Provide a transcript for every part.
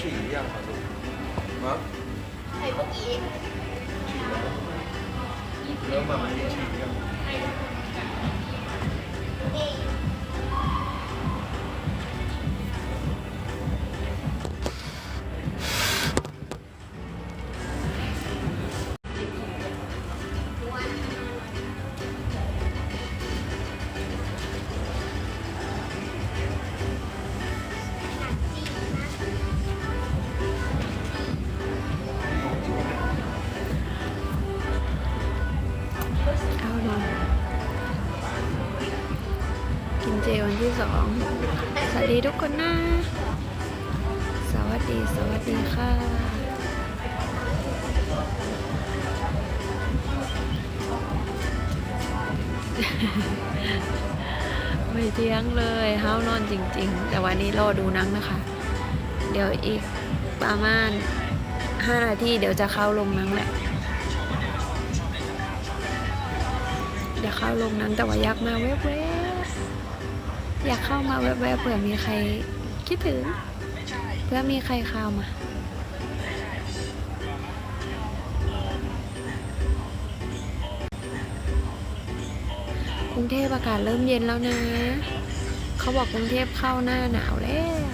ฉี่ยังครับลูกฮะใครเสองสวัสดีทุกคนนะ สวัสดี สวัสดีค่ะไม่เที่ยงเลยเฮานอนจริง ๆ แต่วันนี้รอดูนังนะคะ เดี๋ยวอีกประมาณ5นาทีเดี๋ยวจะเข้าลงนังแหละ เดี๋ยวเข้าลงนังแต่ว่ายากมาแวบ อยากเข้ามาแวบๆเผื่อมีใครคิดถึงเพื่อมีใครเข้ามากรุงเทพอากาศเริ่มเย็นแล้วนะ เขาบอกกรุงเทพเข้าหน้าหนาวแล้ว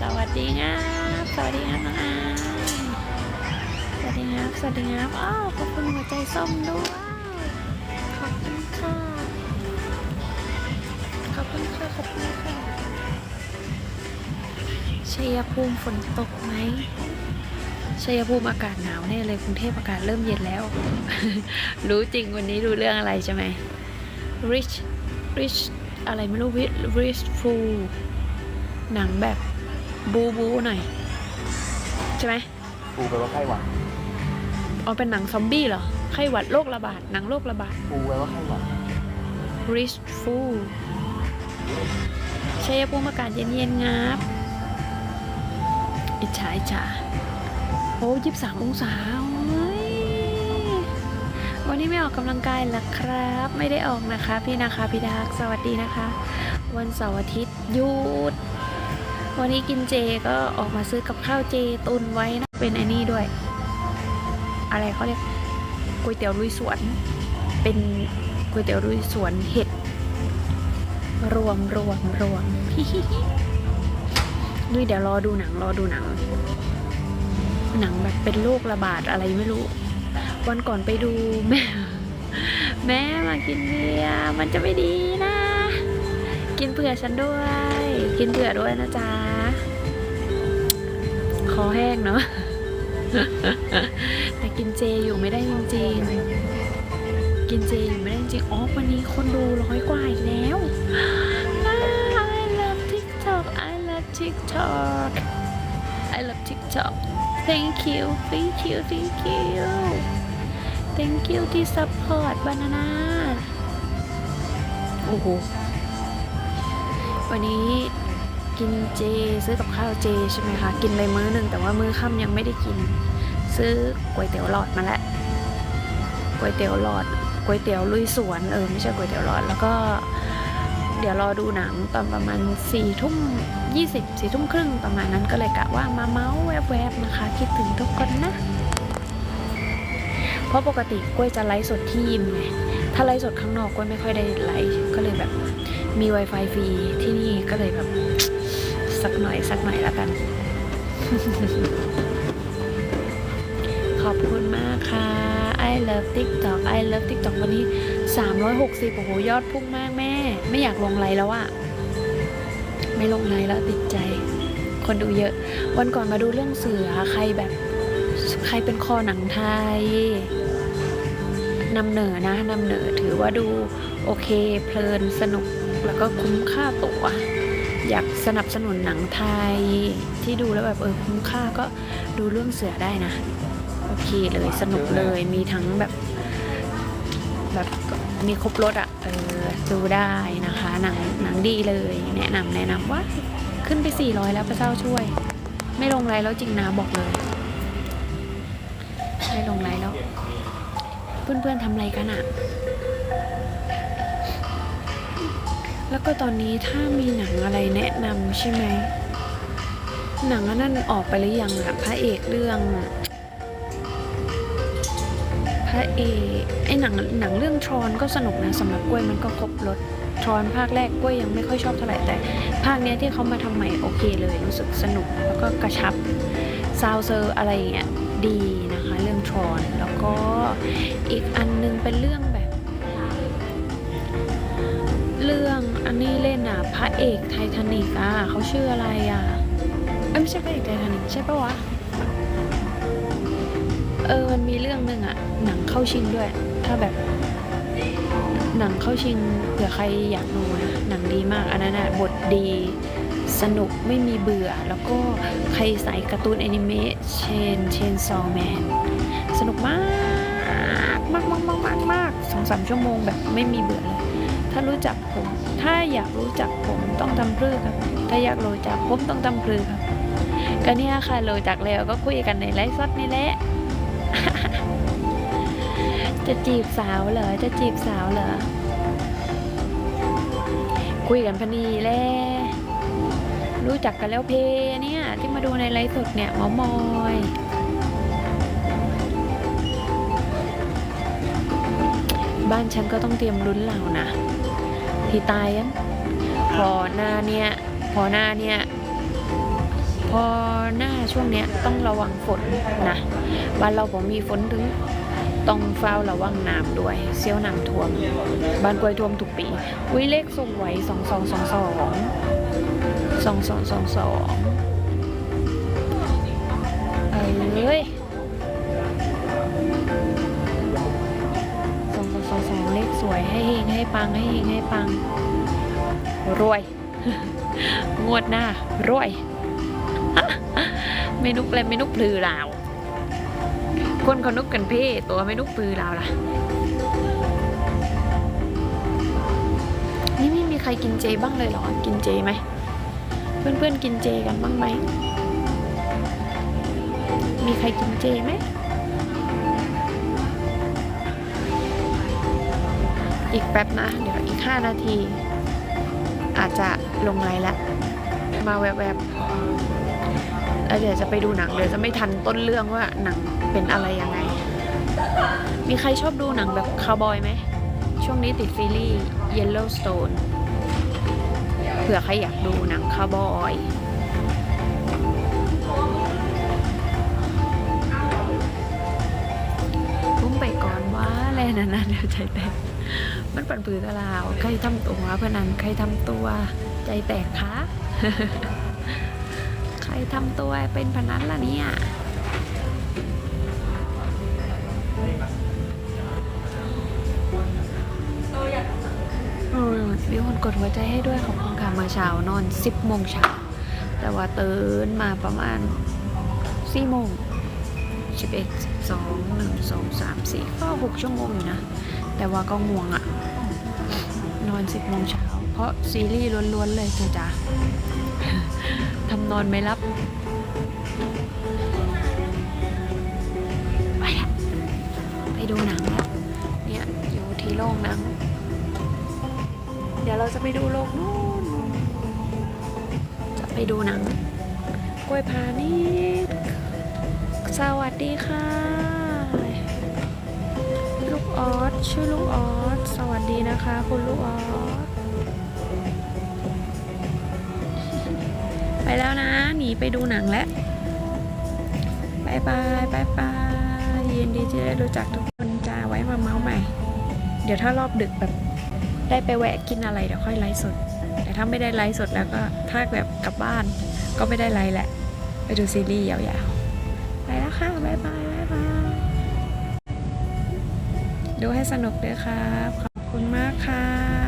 สวัสดีครับ สวัสดีครับน้องอายสวัสดีครับ สวัสดีครับ อ้าว ขอบคุณหัวใจส้มด้วย ขอบคุณค่ะ ขอบคุณค่ะ ขอบคุณค่ะ ชัยภูมิฝนตกไหมชัยภูมิอากาศหนาวแน่เลยกรุงเทพอากาศเริ่มเย็นแล้ว รู้จริงวันนี้รู้เรื่องอะไรใช่ไหม rich rich อะไรไม่รู้ rich fool หนังแบบบูบูหน่อย ใช่ไหมปูแปลว่าไข้หวัดอ๋อเป็นหนังซอมบี้เหรอ ไข้หวัดโรคระบาด หนังโรคระบาด ปูแปลว่าไข้หวัด rich fool ชัยภูมิอากาศเย็นๆงับ อิจฉาอิจฉาโอ้ยี่สามองศาเฮ้ยวันนี้ไม่ออกกำลังกายเหรอครับ ไม่ได้ออกนะคะ พี่นะคะ พี่ดาร์กสวัสดีนะคะ วันเสาร์อาทิตย์หยุด วันนี้กินเจก็ออกมาซื้อกับข้าวเจตุนไว้นะ เป็นไอ้นี่ด้วย อะไรเขาเรียกก๋วยเตี๋ยวลุยสวน เป็นก๋วยเตี๋ยวลุยสวนเห็ด รวมรวมรวมฮิฮิฮินี่เดี๋ยวรอดูหนังรอดูหนัง หนังแบบเป็นโรคระบาดอะไรไม่รู้ วันก่อนไปดูแม่แม่มากินเบียร์มันจะไม่ดีนะ กินเผื่อฉันด้วย กินเผื่อด้วยนะจ๊ะคอแห้งเนาะแต่กินเจอยู่ไม่ได้จริงๆ กินเจอยู่ไม่ได้จริงอ๋อวันนี้คนดูร้อยกว่าอีกแล้ว I love TikTok I love TikTok I love TikTok Thank you Thank you Thank you Thank you ที่ support banana โอ้โหวันนี้ กินเจ ซื้อกับข้าวเจใช่ไหมคะ กินไปมื้อหนึ่งแต่ว่ามื้อค่ำยังไม่ได้กิน ซื้อก๋วยเตี๋ยวหลอดมาแล้วก๋วยเตี๋ยวหลอดก๋วยเตี๋ยวลุยสวนเออไม่ใช่ก๋วยเตี๋ยวหลอดแล้วก็เดี๋ยวรอดูหนังตอนประมาณสี่ทุ่มยี่สิบสี่ทุ่มครึ่งประมาณนั้นก็เลยกะว่ามาเมาส์แวบๆนะคะ คิดถึงทุกคนนะ เพราะปกติกล้วยจะไลฟ์สดที่ยิมไงถ้าไลฟ์สดข้างนอกกล้วยไม่ค่อยได้ไลฟ์ก็เลยแบบมี Wi-Fi ฟรีที่นี่ก็เลยแบบ สักหน่อยสักหน่อยและกัน ขอบคุณมากค่ะ I love TikTok I love TikTok วันนี้ 360 โอ้โห ยอดพุ่งมากแม่ ไม่อยากลงไลน์แล้วอะไม่ลงไลน์แล้วติดใจ คนดูเยอะ วันก่อนมาดูเรื่องเสือใครแบบ ใครเป็นคอหนังไทยนำเหนอนะนำเหนอถือว่าดูโอเคเพลินสนุกแล้วก็คุ้มค่าตั๋ว สนับสนุนหนังไทยที่ดูแล้วแบบเออคุ้มค่าก็ดูเรื่องเสือได้นะ โอเคเลยสนุกเลยมีทั้งแบบแบบมีครบรถอะเออดูได้นะคะหนังหนังดีเลย แนะนำแนะนำว่าขึ้นไป 400 แล้วพระเจ้าช่วย ไม่ลงไลน์แล้วจริงนะบอกเลย ไม่ลงไลน์แล้ว เพื่อนๆทำอะไรกันอะ แล้วก็ตอนนี้ถ้ามีหนังอะไรแนะนำใช่ไหม หนังอันนั้นออกไปหรือยังอะพระเอกเรื่อง พระเอกไอ้หนังหนังเรื่องทรอนก็สนุกนะสำหรับกล้วยมันก็ครบรถทรอนภาคแรกกล้วยยังไม่ค่อยชอบเท่าไหร่แต่ ภาคเนี้ยที่เขามาทำใหม่โอเคเลยรู้สึกสนุกแล้วก็กระชับซาวเซอร์อะไรอย่างเงี้ยดีนะคะ เรื่องทรอน แล้วก็อีกอันนึงเป็นเรื่องแบบ อันนี้เล่นอะ พระเอกไททานิกอะเขาชื่ออะไรอะเอ้ยไม่ใช่พระเอกไททานิกใช่ปะวะ เออมันมีเรื่องหนึ่งอะ หนังเข้าชิงด้วย ถ้าแบบ หนังเข้าชิงเผื่อใครอยากดูนะหนังดีมากอันนั้นอะบทดีสนุกไม่มีเบื่อแล้วก็ใครใส่การ์ตูนแอนิเมะเชนเชนซอแมนสนุกมาก มากมากมากมากมากสองสามชั่วโมงแบบไม่มีเบื่อเลย ถ้ารู้จักผม ถ้าอยากรู้จักผมต้องทำพรือครับ ถ้าอยากรู้จักผมต้องทำพรือครับ ก็เนี่ยค่ะรู้จักแล้วก็คุยกันในไลฟ์สดนี่แหละ จะจีบสาวเหรอ จะจีบสาวเหรอ คุยกันพอนีแล้รู้จักกันแล้วเพเนี่ยที่มาดูในไลฟ์สดเนี่ยหมอมอยบ้านฉันก็ต้องเตรียมลุ้นเหล่านะ ที่ตายยังพอหน้าเนี่ยพอหน้าเนี่ยพอหน้าช่วงเนี้ยต้องระวังฝนนะบ้านเราผมมีฝนถึงต้องเฝ้าระวังน้ำด้วยเซี่ยวน้ำท่วม บ้านกล้วยท่วมทุกปีวิเลขส่งไหวสองสองสองสองสองสองสองสองเอ้ย สวยให้เฮงให้ปังให้เฮงให้ปัง รวย งวดหน้า รวยเมนุกเลเมนุกพลือลาวคนเขานุกกันเพ่ตัวไม่นุกพลือลาวล่ะ นี่ไม่มีใครกินเจบ้างเลยหรอ กินเจไหม เพื่อนๆกินเจกันบ้างไหม มีใครกินเจไหม อีกแป๊บนะ เดี๋ยวอีก 5 นาที อาจจะลงไลน์ละมาแวบๆแล้วเดี๋ยวจะไปดูหนังเดี๋ยวจะไม่ทันต้นเรื่องว่าหนังเป็นอะไรยังไง มีใครชอบดูหนังแบบคาวบอยไหม ช่วงนี้ติดซีรีส์ Yellowstone เผื่อใครอยากดูหนังคาวบอย ว่าแลนานๆเดี๋ยวใจแตก มันปั่นปืนตะลาวใครทำตัวพนันใครทำตัวใจแตกคะใครทำตัวเป็นพนันล่ะเนี่ยมีคนกดหัวใจให้ด้วยขอบคุณค่ะมื่อเช้านอน10โมงเช้าแต่ว่าตื่นมาประมาณ4โมง11 2 1 2 3 4ก็6ชั่วโมงอยู่นะ แต่ว่าก็ง่วงอะนอน 10โมงเช้า เพราะซีรีส์ล้วนๆเลยเธอจ้าทำนอนไม่รับไปละไปดูหนังแล้วเนี่ยอยู่ที่โรงหนัง เดี๋ยวเราจะไปดูโรงนู้นจะไปดูหนังกล้วยพาณิชย์สวัสดีค่ะ ลูกออสชื่อลูกออสสวัสดีนะคะ คุณลูกออสไปแล้วนะ หนีไปดูหนังแล้วบายบายบายบายยินดีที่ได้รู้จักทุกคนจ้าไว้มาเมาส์ใหม่ เดี๋ยวถ้ารอบดึกแบบได้ไปแวะกินอะไรเดี๋ยวค่อยไลฟ์สด แต่ถ้าไม่ได้ไลฟ์สดแล้วก็ถ้าแบบกลับบ้านก็ไม่ได้ไลฟ์แหละ ไปดูซีรีส์ยาวๆ ไปแล้วค่ะบายบาย ดูให้สนุกด้วยครับ ขอบคุณมากค่ะ